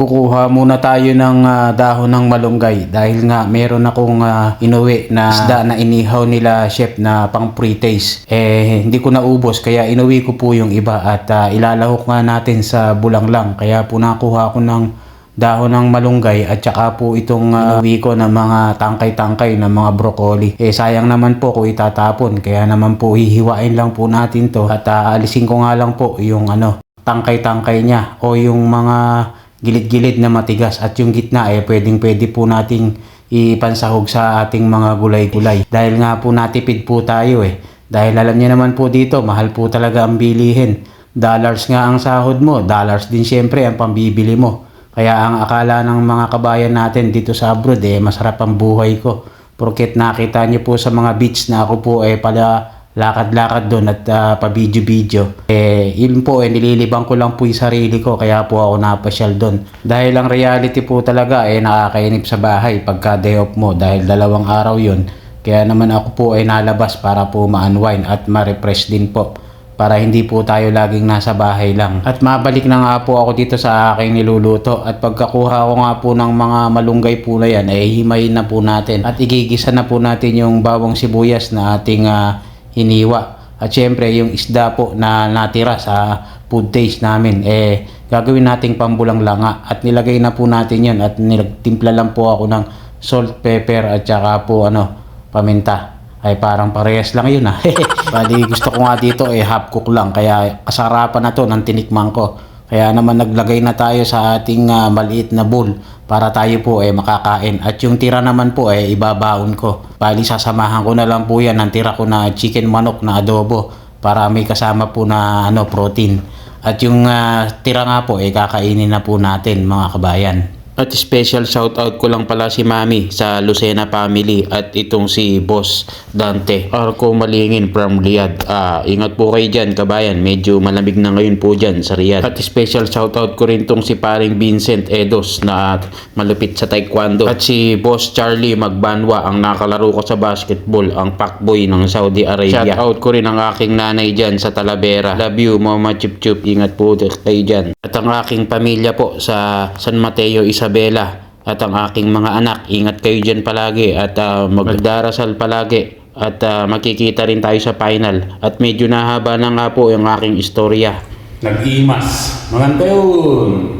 kukuha muna tayo ng ah, dahon ng malunggay dahil nga meron akong ah, inuwi na isda na inihaw nila chef na pang pre-taste. Eh hindi ko naubos kaya inuwi ko po yung iba at ah, ilalahok nga natin sa bulanglang kaya po nakuha ko ng dahon ng malunggay at saka po itong uh, inuwi ko ng mga tangkay-tangkay ng mga broccoli. Eh sayang naman po kung itatapon kaya naman po hihiwain lang po natin to at ah, alisin ko nga lang po yung ano tangkay-tangkay niya o yung mga gilid-gilid na matigas at yung gitna eh pwedeng pwede po nating ipansahog sa ating mga gulay-gulay. Dahil nga po natipid po tayo eh. Dahil alam niyo naman po dito, mahal po talaga ang bilihin. Dollars nga ang sahod mo, dollars din syempre ang pambibili mo. Kaya ang akala ng mga kabayan natin dito sa abroad eh, masarap ang buhay ko. Porket nakita niyo po sa mga beach na ako po eh pala lakad-lakad doon at ah, pa-video-video. Eh, yun po, eh, nililibang ko lang po yung sarili ko, kaya po ako napasyal doon. Dahil ang reality po talaga, eh, nakakainip sa bahay pagka day off mo, dahil dalawang araw yun. Kaya naman ako po ay nalabas para po ma-unwind at ma-refresh din po. Para hindi po tayo laging nasa bahay lang. At mabalik na nga po ako dito sa aking niluluto. At pagkakuha ko nga po ng mga malunggay po na yan, eh himayin na po natin. At igigisa na po natin yung bawang sibuyas na ating ah, hiniwa. At syempre, yung isda po na natira sa food taste namin, eh, gagawin nating pambulang langa. At nilagay na po natin yun. At nilagtimpla lang po ako ng salt, pepper, at saka po, ano, paminta. Ay, parang parehas lang yun, ah. Bali, gusto ko nga dito, eh, half cook lang. Kaya, kasarapan na to ng tinikman ko. Kaya naman naglagay na tayo sa ating ah, maliit na bowl para tayo po ay makakain. At yung tira naman po ay ibabaon ko. Bali sasamahan ko na lang po yan ng tira ko na chicken manok na adobo para may kasama po na ano protein. At yung ah, tira nga po ay kakainin na po natin mga kabayan. At special shoutout ko lang pala si Mami sa Lucena family at itong si Boss Dante. Arco Malingin from Riyadh. Ah, ingat po kayo dyan kabayan. Medyo malamig na ngayon po dyan sa Riyadh. At special shoutout ko rin tong si paring Vincent Edos na malupit sa taekwondo. At si Boss Charlie Magbanwa ang nakalaro ko sa basketball, ang pakboy ng Saudi Arabia. Shoutout ko rin ang aking nanay dyan sa Talavera. Love you Mama Chup Chup. Ingat po kayo dyan. At ang aking pamilya po sa San Mateo Isabela at ang aking mga anak, ingat kayo dyan palagi at ah, magdarasal palagi at ah, makikita rin tayo sa final. At medyo nahaba na nga po yung aking istorya. Nag-imas. Maganda yun.